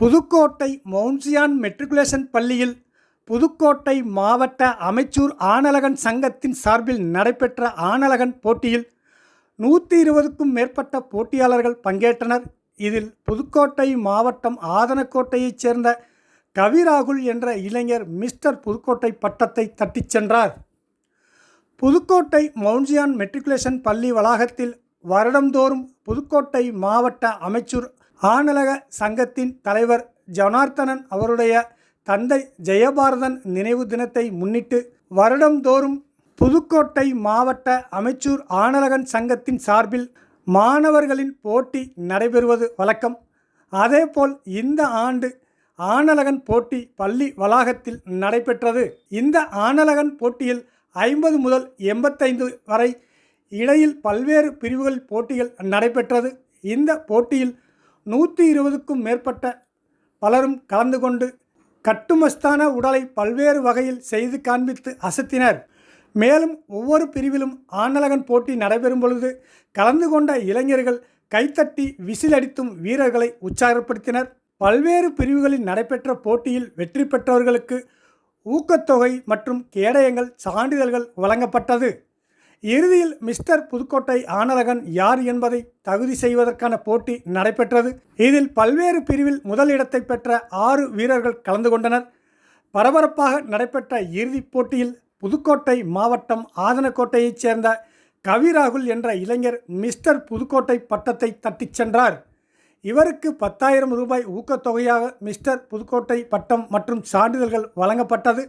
Pudukkottai மவுன்சியான் matriculation பள்ளியில் புதுக்கோட்டை மாவட்ட amateur ஆனலகன் சங்கத்தின் சார்பில் நடைபெற்ற ஆனலகன் போட்டியில் நூற்றி இருபதுக்கும் மேற்பட்ட போட்டியாளர்கள் பங்கேற்றனர். இதில் புதுக்கோட்டை மாவட்டம் ஆதனக்கோட்டையைச் சேர்ந்த கவிராகுல் என்ற இளைஞர் மிஸ்டர் புதுக்கோட்டை பட்டத்தை தட்டிச் சென்றார். புதுக்கோட்டை மவுன்சியான் மெட்ரிகுலேஷன் பள்ளி வளாகத்தில் வருடந்தோறும் புதுக்கோட்டை மாவட்ட அமைச்சூர் ஆனலக சங்கத்தின் தலைவர் ஜனார்த்தனன் அவருடைய தந்தை ஜெயபாரதன் நினைவு தினத்தை முன்னிட்டு வருடந்தோறும் புதுக்கோட்டை மாவட்ட அமைச்சூர் ஆனலகன் சங்கத்தின் சார்பில் மாணவர்களின் போட்டி நடைபெறுவது வழக்கம். அதேபோல் இந்த ஆண்டு ஆனலகன் போட்டி பள்ளி வளாகத்தில் நடைபெற்றது. இந்த ஆனலகன் போட்டியில் ஐம்பது முதல் எண்பத்தைந்து வரை இடையில் பல்வேறு பிரிவுகள் போட்டிகள் நடைபெற்றது. இந்த போட்டியில் நூற்றி இருபதுக்கும் மேற்பட்ட பலரும் கலந்து கொண்டு கட்டுமஸ்தான உடலை பல்வேறு வகையில் செய்து காண்பித்து அசத்தினர். மேலும் ஒவ்வொரு பிரிவிலும் ஆனலகன் போட்டி நடைபெறும் பொழுது கலந்து கொண்ட இளைஞர்கள் கைத்தட்டி விசிலடித்தும் வீரர்களை உற்சாகப்படுத்தினர். பல்வேறு பிரிவுகளில் நடைபெற்ற போட்டியில் வெற்றி பெற்றவர்களுக்கு ஊக்கத்தொகை மற்றும் கேடயங்கள் சான்றிதழ்கள் வழங்கப்பட்டது. இறுதியில் மிஸ்டர் புதுக்கோட்டை ஆனலகன் யார் என்பதை தகுதி செய்வதற்கான போட்டி நடைபெற்றது. இதில் பல்வேறு பிரிவில் முதலிடத்தை பெற்ற ஆறு வீரர்கள் கலந்து கொண்டனர். பரபரப்பாக நடைபெற்ற இறுதிப் போட்டியில் புதுக்கோட்டை மாவட்டம் ஆதனக்கோட்டையைச் சேர்ந்த கவிராகுல் என்ற இளைஞர் மிஸ்டர் புதுக்கோட்டை பட்டத்தை தட்டிச் சென்றார். இவருக்கு பத்தாயிரம் ரூபாய் ஊக்கத்தொகையாக மிஸ்டர் புதுக்கோட்டை பட்டம் மற்றும் சான்றிதழ்கள் வழங்கப்பட்டது.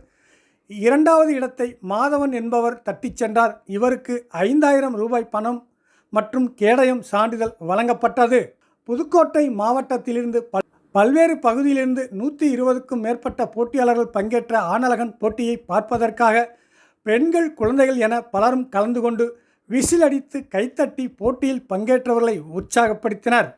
இரண்டாவது இடத்தை மாதவன் என்பவர் தட்டிச் சென்றார். இவருக்கு ஐந்தாயிரம் ரூபாய் பணம் மற்றும் கேடயம் சான்றிதழ் வழங்கப்பட்டது. புதுக்கோட்டை மாவட்டத்திலிருந்து பல் பல்வேறு பகுதியிலிருந்து நூற்றி இருபதுக்கும் மேற்பட்ட போட்டியாளர்கள் பங்கேற்ற ஆனலகன் போட்டியை பார்ப்பதற்காக பெண்கள் குழந்தைகள் என பலரும் கலந்து கொண்டு விசில் அடித்து கைத்தட்டி போட்டியில் பங்கேற்றவர்களை உற்சாகப்படுத்தினர்.